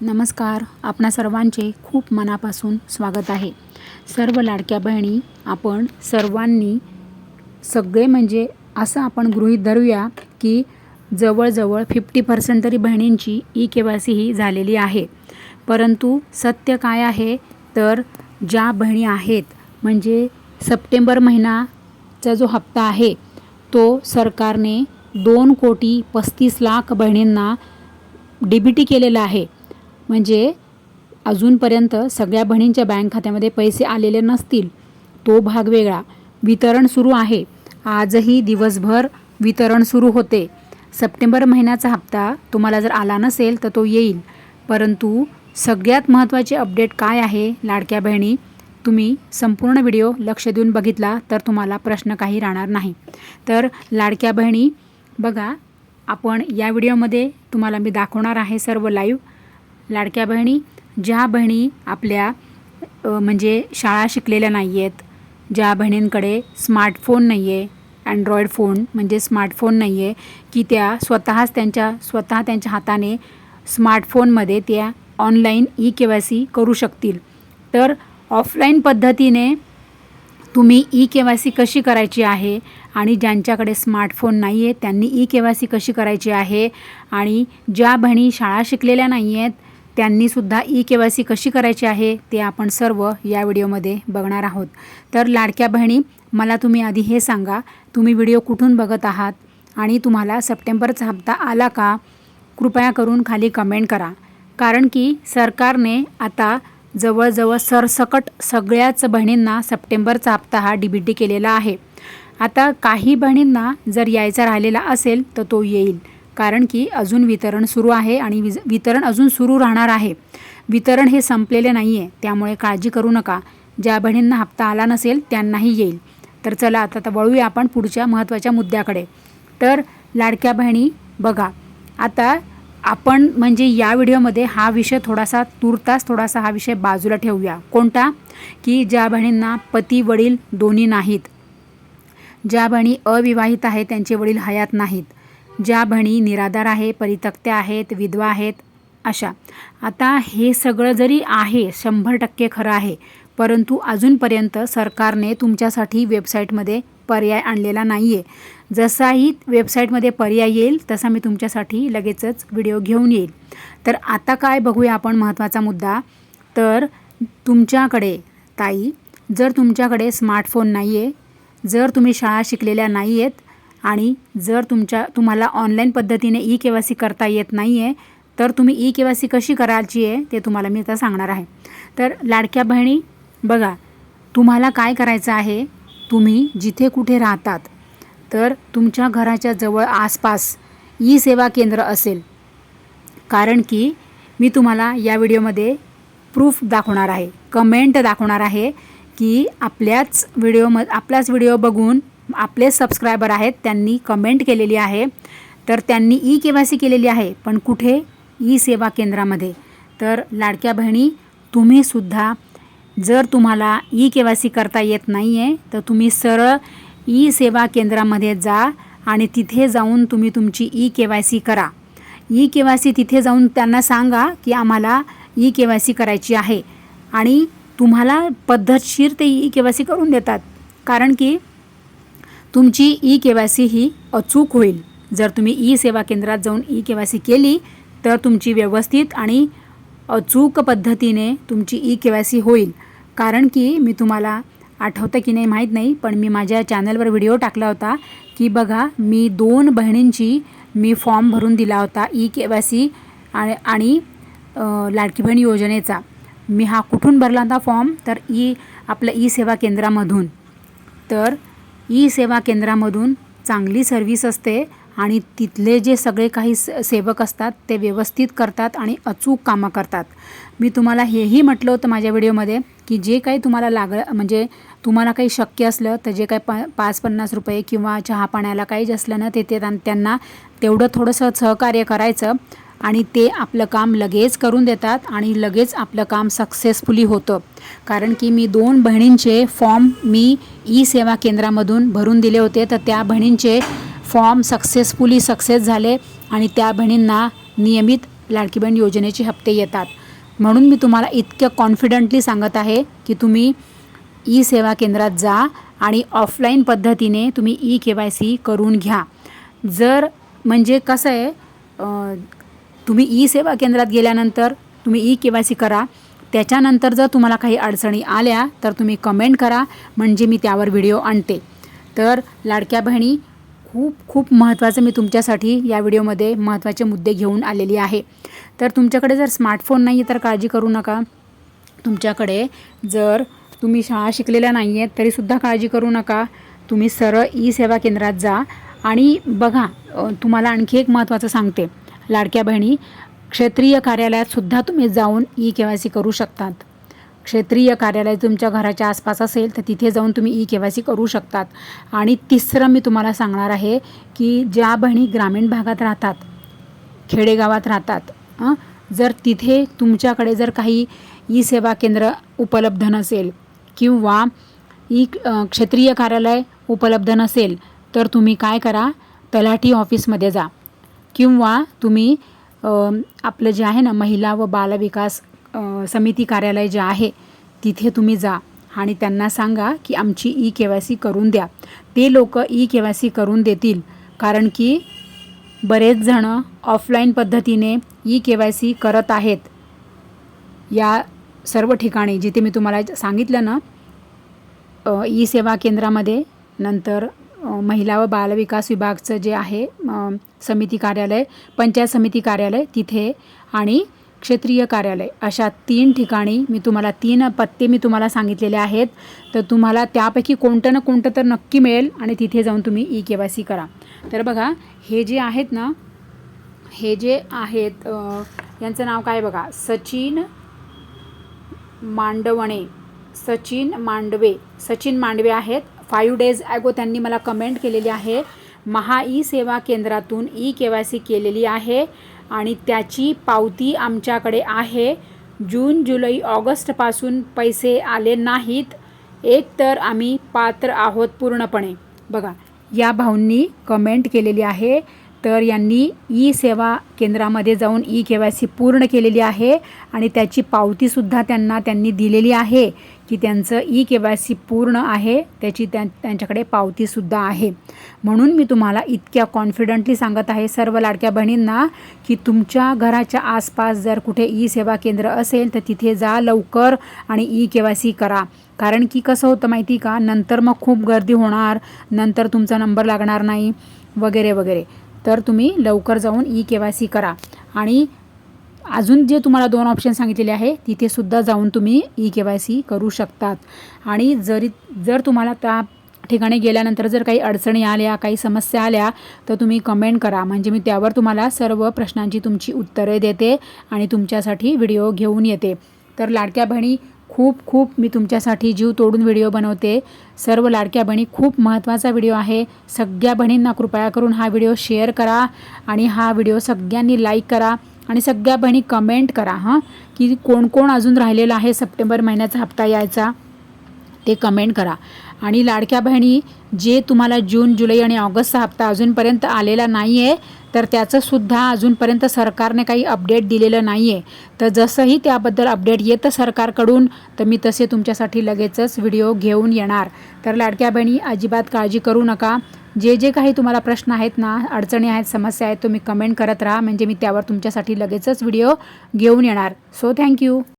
नमस्कार आपणा सर्वांचे खूप मनापासून स्वागत आहे. सर्व लाडक्या बहिणी आपण सर्वांनी सगळे म्हणजे असं आपण गृहीत धरूया की जवळजवळ फिफ्टी पर्सेंट तरी बहिणींची ई के वाय सी ही झालेली आहे. परंतु सत्य काय आहे? तर ज्या बहिणी आहेत म्हणजे सप्टेंबर महिनाचा जो हप्ता आहे तो सरकारने दोन कोटी पस्तीस लाख बहिणींना डी बी टी केलेला आहे. म्हणजे अजूनपर्यंत सगळ्या बहिणींच्या बँक खात्यामध्ये पैसे आलेले नसतील तो भाग वेगळा. वितरण सुरू आहे. आजही दिवसभर वितरण सुरू होते. सप्टेंबर महिन्याचा हप्ता तुम्हाला जर आला नसेल तर तो येईल. परंतु सगळ्यात महत्त्वाचे अपडेट काय आहे लाडक्या बहिणी? तुम्ही संपूर्ण व्हिडिओ लक्ष देऊन बघितला तर तुम्हाला प्रश्न काही राहणार नाही. तर लाडक्या बहिणी बघा आपण या व्हिडिओमध्ये तुम्हाला मी दाखवणार आहे सर्व लाईव्ह लाडक्या बहिणी ज्या बहिणी आपल्या म्हणजे शाळा शिकलेल्या नाही आहेत ज्या बहिणींकडे स्मार्टफोन नाही आहे अँड्रॉईड फोन म्हणजे स्मार्टफोन नाही आहे की त्या स्वतःच त्यांच्या स्वतः त्यांच्या हाताने स्मार्टफोनमध्ये त्या online E K Y C करू शकतील. तर ऑफलाईन पद्धतीने तुम्ही ई के वाय सी कशी करायची आहे आणि ज्यांच्याकडे स्मार्टफोन नाही आहे त्यांनी ई के वाय सी कशी करायची आहे आणि ज्या बहिणी शाळा शिकलेल्या नाही आहेत त्यांनीसुद्धा ई के वाय सी कशी करायची आहे ते आपण सर्व या व्हिडिओमध्ये बघणार आहोत. तर लाडक्या बहिणी मला तुम्ही आधी हे सांगा तुम्ही व्हिडिओ कुठून बघत आहात आणि तुम्हाला सप्टेंबरचा हप्ता आला का? कृपया करून खाली कमेंट करा. कारण की सरकारने आता जवळजवळ सरसकट सगळ्याच बहिणींना सप्टेंबरचा हप्ता हा डी बी टी केलेला आहे. आता काही बहिणींना जर यायचा राहिलेला असेल तर तो येईल. कारण की अजून वितरण सुरू आहे आणि विज वितरण अजून सुरू राहणार आहे. वितरण हे संपलेले नाही आहे त्यामुळे काळजी करू नका. ज्या बहिणींना हप्ता आला नसेल त्यांनाही येईल. तर चला आता तर वळूया आपण पुढच्या महत्त्वाच्या मुद्द्याकडे. तर लाडक्या बहिणी बघा आता आपण म्हणजे या व्हिडिओमध्ये हा विषय थोडासा तुर्तास थोडासा हा विषय बाजूला ठेवूया. कोणता? की ज्या बहिणींना पती वडील दोन्ही नाहीत. ज्या बहिणी अविवाहित आहेत त्यांचे वडील हयात नाहीत. ज्या बहिणी निराधार आहे परितक्त्या आहेत विधवा आहेत अशा. आता हे सगळं जरी आहे शंभर टक्के खरं आहे परंतु अजूनपर्यंत सरकारने तुमच्यासाठी वेबसाईटमध्ये पर्याय आणलेला नाही आहे जसाही वेबसाईटमध्ये पर्याय येईल तसा मी तुमच्यासाठी लगेचच व्हिडिओ घेऊन येईल. तर आता काय बघूया आपण महत्त्वाचा मुद्दा. तर तुमच्याकडे ताई जर तुमच्याकडे स्मार्टफोन नाही आहे जर तुम्ही शाळा शिकलेल्या नाही आहेत आणि जर तुमच्या तुम्हाला ऑनलाईन पद्धतीने ई के वाय सी करता येत नाही आहे तर तुम्ही ई के वाय सी कशी करायची आहे ते तुम्हाला मी आता सांगणार आहे. तर लाडक्या बहिणी बघा तुम्हाला काय करायचं आहे तुम्ही जिथे कुठे राहतात तर तुमच्या घराच्या जवळ आसपास ई सेवा केंद्र असेल. कारण की मी तुम्हाला या व्हिडिओमध्ये प्रूफ दाखवणार आहे कमेंट दाखवणार आहे की आपल्याच व्हिडिओम आपलाच व्हिडिओ बघून आपले सबस्क्रायबर आहेत त्यांनी कमेंट केलेली आहे. तर त्यांनी ई के वाय सी केलेली आहे पण कुठे? ई सेवा केंद्रामध्ये. तर लाडक्या बहिणी तुम्हीसुद्धा जर तुम्हाला ई के वाय सी करता येत नाही आहे तर तुम्ही सरळ ई सेवा केंद्रामध्ये जा आणि तिथे जाऊन तुम्ही तुमची ई के वाय सी करा. ई के वाय सी तिथे जाऊन त्यांना सांगा की आम्हाला ई के वाय सी करायची आहे. आणि तुम्हाला पद्धतशीर ते ई के वाय सी करून देतात. कारण की तुमची ई के वाय सी ही अचूक होईल. जर तुम्ही ई सेवा केंद्रात जाऊन ई के वाय सी केली तर तुमची व्यवस्थित आणि अचूक पद्धतीने तुमची ई के वाय सी होईल. कारण की मी तुम्हाला आठवतं की नाही माहीत नाही पण मी माझ्या चॅनलवर व्हिडिओ टाकला होता की बघा मी दोन बहिणींची मी फॉर्म भरून दिला होता ई के वाय सी आणि आणि लाडकी बहीण योजनेचा. मी हा कुठून भरला होता फॉर्म? तर ई आपलं ई सेवा केंद्रामधून. तर ई सेवा केंद्रामधून चांगली सर्व्हिस असते आणि तिथले जे सगळे काही स सेवक असतात ते व्यवस्थित करतात आणि अचूक कामं करतात. मी तुम्हाला हेही म्हटलं होतं माझ्या व्हिडिओमध्ये की जे काही तुम्हाला लाग म्हणजे तुम्हाला काही शक्य असलं तर जे काही प पाच पन्नास रुपये किंवा चहा पाण्याला काही जे असलं ना ते त्यांना तेवढं थोडंसं सहकार्य करायचं. आणि ते आपलं काम लगेच करून देतात आणि लगेच आपलं काम सक्सेसफुली होतं. कारण की मी दोन बहिणींचे फॉर्म मी ई सेवा केंद्रामधून भरून दिले होते. तर त्या बहिणींचे फॉर्म सक्सेसफुली सक्सेस झाले आणि त्या बहिणींना नियमित लाडकी बहीण योजनेचे हप्ते येतात. म्हणून मी तुम्हाला इतक्या कॉन्फिडंटली सांगत आहे की तुम्ही ई सेवा केंद्रात जा आणि ऑफलाईन पद्धतीने तुम्ही ई के वाय सी करून घ्या. जर म्हणजे कसं आहे तुम्ही ई सेवा केंद्रात गेल्यानंतर तुम्ही ई के वाय सी करा. त्याच्यानंतर जर तुम्हाला काही अडचणी आल्या तर तुम्ही कमेंट करा. म्हणजे मी त्यावर व्हिडिओ आणते. तर लाडक्या बहिणी खूप खूप महत्त्वाचं मी तुमच्यासाठी या व्हिडिओमध्ये महत्त्वाचे मुद्दे घेऊन आलेली आहे. तर तुमच्याकडे जर स्मार्टफोन नाही आहे तर काळजी करू नका. तुमच्याकडे जर तुम्ही शाळा शिकलेल्या नाही आहेत तरीसुद्धा काळजी करू नका. तुम्ही सरळ ई सेवा केंद्रात जा. आणि बघा तुम्हाला आणखी एक महत्त्वाचं सांगते. लाडक्या बहिणी क्षेत्रीय कार्यालयात सुद्धा तुम्ही जाऊन ई के वाय सी करू शकतात. क्षेत्रीय कार्यालय तुमच्या घराच्या आसपास असेल तर तिथे जाऊन तुम्ही ई के वाय सी करू शकतात. आणि तिसरं मी तुम्हाला सांगणार आहे की ज्या बहिणी ग्रामीण भागात राहतात खेडेगावात राहतात जर तिथे तुमच्याकडे जर काही ई सेवा केंद्र उपलब्ध नसेल किंवा ई क्षेत्रीय कार्यालय उपलब्ध नसेल तर तुम्ही काय करा तलाठी ऑफिसमध्ये जा. किंवा तुम्ही आपलं जे आहे ना महिला व बालविकास समिती कार्यालय जे आहे तिथे तुम्ही जा आणि त्यांना सांगा की आमची ई के वाय सी करून द्या. ते लोक ई के वाय सी करून देतील कारण की बरेच जणं ऑफलाईन पद्धतीने ई के वाय सी करत आहेत. या सर्व ठिकाणी जिथे मी तुम्हाला सांगितलं ना ई सेवा केंद्रामध्ये नंतर महिला व बालविकास विभागचं जे आहे समिती कार्यालय पंचायत समिती कार्यालय तिथे आणि क्षेत्रीय कार्यालय. अशा तीन ठिकाणी मी तुम्हाला तीन पत्ते मी तुम्हाला सांगितलेले आहेत. तर तुम्हाला त्यापैकी कोणतं ना कोणतं तर नक्की मिळेल आणि तिथे जाऊन तुम्ही ई के वाय सी करा. तर बघा हे जे आहेत ना हे जे आहेत यांचं नाव काय बघा? सचिन मांडवणे. सचिन मांडवे. सचिन मांडवे आहेत. फाईव्ह डेज ॲगो त्यांनी मला कमेंट केलेली आहे. महा ई सेवा केंद्रातून ई के वाय सी केलेली आहे आणि त्याची पावती आमच्याकडे आहे. जून जुलै ऑगस्टपासून पैसे आले नाहीत. एक तर आम्ही पात्र आहोत पूर्णपणे. बघा या भाऊंनी कमेंट केलेली आहे. तर यांनी ई सेवा केंद्रामध्ये जाऊन ई के वाय सी पूर्ण केलेली आहे आणि त्याची पावतीसुद्धा त्यांना त्यांनी दिलेली आहे की त्यांचं ई के वाय सी पूर्ण आहे त्याची त्या त्यांच्याकडे पावतीसुद्धा आहे. म्हणून मी तुम्हाला इतक्या कॉन्फिडंटली सांगत आहे सर्व लाडक्या बहिणींना की तुमच्या घराच्या आसपास जर कुठे ई सेवा केंद्र असेल तर तिथे जा लवकर आणि ई के वाय सी करा. कारण की कसं होतं माहिती का? नंतर मग खूप गर्दी होणार नंतर तुमचा नंबर लागणार नाही वगैरे वगैरे. तर तुम्ही लवकर जाऊन ई के वाय सी करा. आणि अजून जे तुम्हाला दोन ऑप्शन सांगितलेले आहे तिथेसुद्धा जाऊन तुम्ही ई के वाय सी करू शकतात. आणि जरी जर तुम्हाला त्या ठिकाणी गेल्यानंतर जर काही अडचणी आल्या काही समस्या आल्या तर तुम्ही कमेंट करा. म्हणजे मी त्यावर तुम्हाला सर्व प्रश्नांची तुमची उत्तरे देते आणि तुमच्यासाठी व्हिडिओ घेऊन येते. तर लाडक्या बहिणी खूप खूप मी तुमच्यासाठी जीव तोडून व्हिडिओ बनवते. सर्व लाडक्या बहिणी खूप महत्त्वाचा व्हिडिओ आहे. सगळ्या बहिणींना कृपया करून हा व्हिडिओ शेअर करा आणि हा व्हिडिओ सगळ्यांनी लाईक करा आणि सगळ्या बहिणी कमेंट करा हां. की कोण कोण अजून राहिलेलं आहे सप्टेंबर महिन्याचा हप्ता यायचा ते कमेंट करा. आणि लाडक्या बहिणी जे तुम्हाला जून जुलै आणि ऑगस्टचा हप्ता अजूनपर्यंत आलेला नाही आहे तर त्याचंसुद्धा अजूनपर्यंत सरकारने काही अपडेट दिलेलं नाही आहे तर जसंही त्याबद्दल अपडेट येतं सरकारकडून तर मी तसे तुमच्यासाठी लगेचच व्हिडिओ घेऊन येणार. तर लाडक्या बहिणी अजिबात काळजी करू नका. जे जे काही तुम्हाला प्रश्न आहेत ना अडचणी आहेत समस्या आहेत तुम्ही कमेंट करत राहा. म्हणजे मी त्यावर तुमच्यासाठी लगेचच व्हिडिओ घेऊन येणार. So thank you